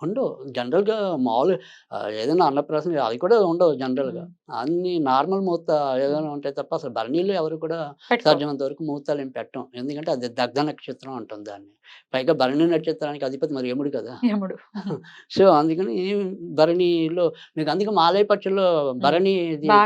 ఉండవు జనరల్గా మామూలు ఆ, ఏదైనా అన్నప్రాసన అది కూడా ఉండవు జనరల్గా. అన్ని నార్మల్ ముహూర్త ఏదైనా ఉంటాయి తప్ప అసలు భరణీలో ఎవరు కూడా. సాధ్యమైనంత వరకు ముహూర్తాలు ఏం పెట్టం. ఎందుకంటే అది దగ్ధ నక్షత్రం అంటుంది దాన్ని. పైగా భరణి నక్షత్రానికి అధిపతి మరి యముడు కదా. యముడు. సో అందుకని భరణిలో మీకు అందుకే మాలయ పక్షుల్లో భరణి.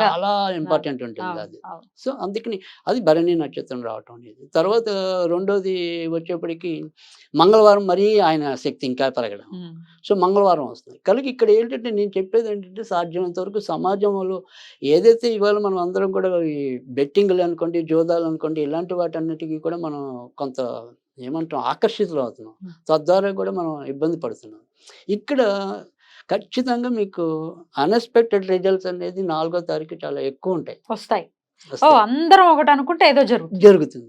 చాలా ఇంపార్టెంట్ ఉంటుంది అది. సో అందుకని అది భరణి నక్షత్రం రావటం అనేది. తర్వాత రెండోది వచ్చేప్పటికి మంగళవారం మరీ ఆయన శక్తి ఇంకా పెరగడం. సో మంగళవారం వస్తుంది. కనుక ఇక్కడ ఏంటంటే నేను చెప్పేది ఏంటంటే సాధ్యమైనంత వరకు సమాజంలో ఏదైతే ఇవాళ మనం అందరం కూడా ఈ బెట్టింగ్లు అనుకోండి జోదాలు అనుకోండి ఇలాంటి వాటన్నిటికీ కూడా మనం కొంత ఏమంటాం ఆకర్షితులు అవుతున్నాం. తద్వారా కూడా మనం ఇబ్బంది పడుతున్నాం. ఇక్కడ ఖచ్చితంగా మీకు అన్ఎక్స్పెక్టెడ్ రిజల్ట్స్ అనేది నాలుగో తారీఖు చాలా ఎక్కువ ఉంటాయి. వస్తాయి. అందరం ఒకటి అనుకుంటే ఏదో జరుగుతుంది. జరుగుతుంది.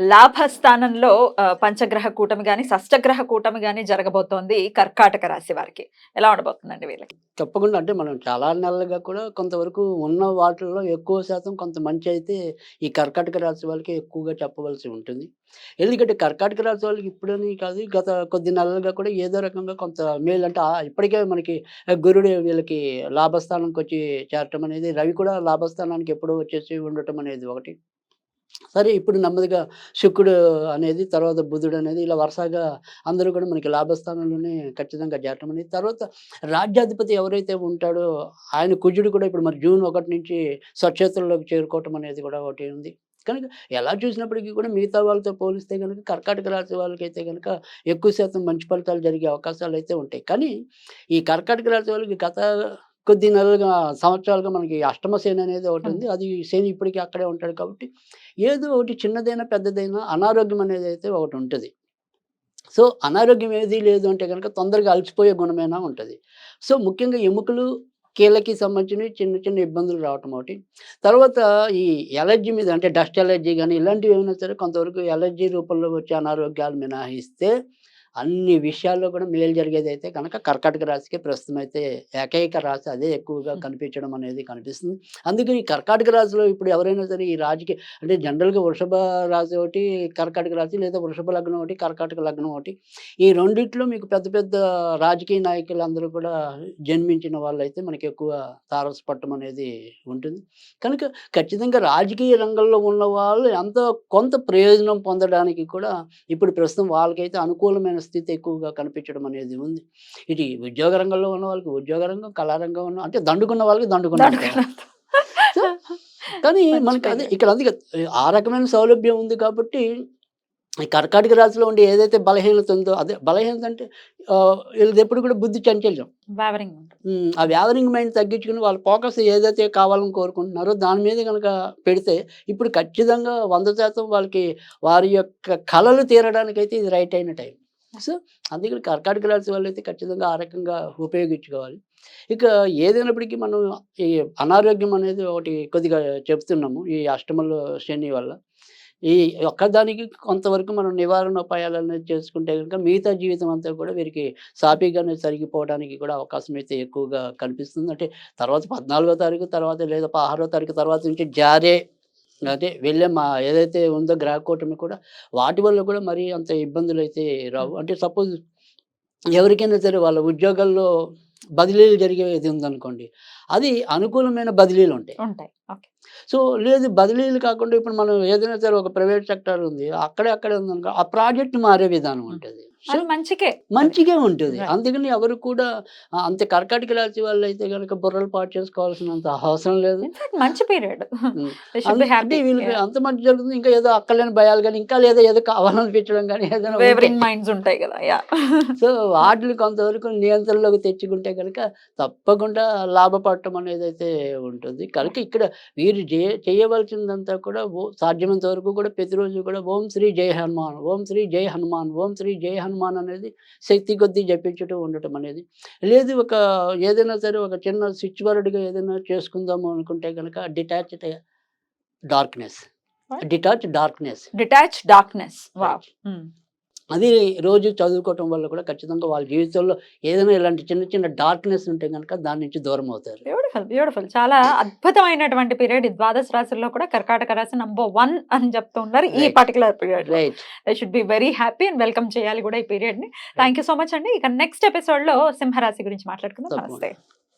లాభస్థానంలో పంచగ్రహ కూటమి కానీ షష్టగ్రహ కూటమి కానీ జరగబోతోంది కర్కాటక రాశి వారికి. ఎలా ఉండబోతుందండి వీళ్ళకి? తప్పకుండా. అంటే మనం చాలా నెలలుగా కూడా కొంతవరకు ఉన్న వాటిల్లో ఎక్కువ శాతం కొంత మంచి అయితే ఈ కర్కాటక రాశి వాళ్ళకి ఎక్కువగా చెప్పవలసి ఉంటుంది. ఎందుకంటే కర్కాటక రాశి వాళ్ళకి ఇప్పుడని కాదు గత కొద్ది నెలలుగా కూడా ఏదో రకంగా కొంత మేలు అంటే ఇప్పటికే మనకి గురుడు వీళ్ళకి లాభస్థానంకి వచ్చి చేరటం అనేది రవి కూడా లాభస్థానానికి ఎప్పుడో వచ్చేసి ఉండటం అనేది ఒకటి. సరే ఇప్పుడు నెమ్మదిగా శుక్రుడు అనేది తర్వాత బుధుడు అనేది ఇలా వరుసగా అందరూ కూడా మనకి లాభస్థానంలోనే ఖచ్చితంగా చేరటం అనేది. తర్వాత రాజ్యాధిపతి ఎవరైతే ఉంటాడో ఆయన కుజుడు కూడా ఇప్పుడు మరి జూన్ ఒకటి నుంచి స్వచ్ఛతల్లోకి చేరుకోవటం అనేది కూడా ఒకటి ఉంది. కనుక ఎలా చూసినప్పటికీ కూడా మిగతా వాళ్ళతో పోలిస్తే కనుక కర్కాటక రాశి వాళ్ళకైతే కనుక ఎక్కువ శాతం మంచి ఫలితాలు జరిగే అవకాశాలు అయితే ఉంటాయి. కానీ ఈ కర్కాటక రాశి వాళ్ళకి గత కొద్ది నెలలుగా సంవత్సరాలుగా మనకి అష్టమ శని అనేది ఒకటి ఉంది. అది శని ఇప్పటికీ అక్కడే ఉంటాడు కాబట్టి ఏదో ఒకటి చిన్నదైనా పెద్దదైనా అనారోగ్యం అనేది అయితే ఒకటి ఉంటుంది. సో అనారోగ్యం ఏది లేదు అంటే కనుక తొందరగా అలసిపోయే గుణమైనా ఉంటుంది. సో ముఖ్యంగా ఎముకలు కీళ్ళకి సంబంధించినవి చిన్న చిన్న ఇబ్బందులు రావటం ఒకటి. తర్వాత ఈ ఎలర్జీ మీద అంటే డస్ట్ ఎలర్జీ కానీ ఇలాంటివి ఏమైనా సరే కొంతవరకు ఎలర్జీ రూపంలో వచ్చే అనారోగ్యాలు మినహాయిస్తే అన్ని విషయాల్లో కూడా మేలు జరిగేది అయితే కనుక కర్కాటక రాశికి ప్రస్తుతం అయితే ఏకైక రాశి అదే ఎక్కువగా. కనిపించడం అనేది కనిపిస్తుంది అందుకని ఈ కర్కాటక రాశిలో ఇప్పుడు ఎవరైనా సరే ఈ రాజకీయ అంటే జనరల్గా వృషభ రాశి ఒకటి కర్కాటక రాశి లేదా వృషభ లగ్నం ఒకటి కర్కాటక లగ్నం ఒకటి ఈ రెండిట్లో మీకు పెద్ద పెద్ద రాజకీయ నాయకులు అందరూ కూడా జన్మించిన వాళ్ళైతే మనకి ఎక్కువ తారసపట్టం అనేది ఉంటుంది కనుక ఖచ్చితంగా రాజకీయ రంగంలో ఉన్న వాళ్ళు ఎంతో కొంత ప్రయోజనం పొందడానికి కూడా ఇప్పుడు ప్రస్తుతం వాళ్ళకైతే అనుకూలమైన స్థితి ఎక్కువగా కనిపించడం అనేది ఉంది. ఇది ఉద్యోగ రంగంలో ఉన్న వాళ్ళకి ఉద్యోగ రంగం కళారంగం ఉన్న అంటే దండుకున్న వాళ్ళకి దండుకున్న కానీ మనకి అదే. ఇక్కడ అందుకే ఆ రకమైన సౌలభ్యం ఉంది కాబట్టి ఈ కర్కాటక రాశిలో ఉండే ఏదైతే బలహీనత ఉందో అదే బలహీనత అంటే వీళ్ళది ఎప్పుడు కూడా బుద్ధి చంచల్యం. ఉమ్, ఆ వ్యావరింగ్ మైండ్ తగ్గించుకుని వాళ్ళ ఫోకస్ ఏదైతే కావాలని కోరుకుంటున్నారో దాని మీద కనుక పెడితే ఇప్పుడు ఖచ్చితంగా వంద శాతం వాళ్ళకి వారి యొక్క కళలు తీరడానికి అయితే ఇది రైట్ అయిన టైం. సో అందుకని కర్కాటక రాశి వాళ్ళు అయితే ఖచ్చితంగా ఆ రకంగా ఉపయోగించుకోవాలి. ఇక ఏదైనప్పటికీ మనం ఈ అనారోగ్యం అనేది ఒకటి కొద్దిగా చెప్తున్నాము ఈ అష్టమంలో శని వల్ల. ఈ ఒక్కదానికి కొంతవరకు మనం నివారణ ఉపాయాలు అనేది చేసుకుంటే కనుక మిగతా జీవితం అంతా కూడా వీరికి సాఫీగానే సరిగిపోవడానికి కూడా అవకాశం అయితే ఎక్కువగా కనిపిస్తుంది. అంటే తర్వాత పద్నాలుగో తారీఖు తర్వాత లేదా పదహారో తారీఖు తర్వాత నుంచి జారే అంటే వెళ్ళే మా ఏదైతే ఉందో గ్రహ కూటమి కూడా వాటి వల్ల కూడా మరీ అంత ఇబ్బందులు అయితే రావు అంటే సపోజ్ ఎవరికైనా సరే వాళ్ళ ఉద్యోగాల్లో బదిలీలు జరిగేది ఉందనుకోండి అది అనుకూలమైన బదిలీలు ఉంటాయి. ఉంటాయి. సో లేదు బదిలీలు కాకుండా ఇప్పుడు మనం ఏదైనా సరే ఒక ప్రైవేట్ సెక్టర్ ఉంది అక్కడే అక్కడే ఉందనుకో ఆ ప్రాజెక్ట్ మారే విధానం ఉంటుంది. మంచికే మంచిగా ఉంటుంది. అందుకని ఎవరు కూడా అంత కర్కాటక రాశి వాళ్ళు అయితే కనుక బుర్రలు పాటు చేసుకోవాల్సినంత అవసరం లేదు. మంచి పీరియడ్. హ్యాపీ అంటే వీళ్ళకి అంత మంచి జరుగుతుంది ఇంకా ఏదో అక్కలేని భయాలు కానీ ఇంకా లేదా ఏదో కావాలనిపించడం కానీ ఏదైనా మైండ్స్ ఉంటాయి కదా సో వాటిని కొంతవరకు నియంత్రణలోకి తెచ్చుకుంటే కనుక తప్పకుండా లాభపడటం అనేది అయితే ఉంటుంది. కనుక ఇక్కడ వీరు చే- చేయవలసిందంతా కూడా సాధ్యమైనంత వరకు కూడా ప్రతిరోజు కూడా ఓం శ్రీ జై హనుమాన్ ఓం శ్రీ జై హనుమాన్ ఓం శ్రీ జై హనుమాన్ అనేది శక్తి కొద్దీ జపించడం ఉండటం అనేది. లేదు ఒక ఏదైనా సరే ఒక చిన్న స్విచ్ వర్డ్గా ఏదైనా చేసుకుందాము అనుకుంటే కనుక detached darkness. Detach darkness. Detach darkness అది రోజు చదువుకోవటం వల్ల కూడా ఖచ్చితంగా వాళ్ళ జీవితంలో ఏదైనా ఇలాంటి చిన్న చిన్న డార్క్నెస్ ఉంటే కనుక దాని నుంచి దూరం అవుతారు. బ్యూటిఫుల్ బ్యూటిఫుల్ చాలా అద్భుతమైనటువంటి పీరియడ్ ద్వాదశ రాశుల్లో కూడా కర్కాటక రాశి నంబర్ వన్ అని చెప్తూ ఉన్నారు ఈ. Particular period right they should be very happy and welcome చేయాలి కూడా ఈ పీరియడ్ని. థ్యాంక్ యూ సో మచ్ అండి. ఇక నెక్స్ట్ ఎపిసోడ్లో సింహరాశి గురించి మాట్లాడుకుందాం. నమస్తే.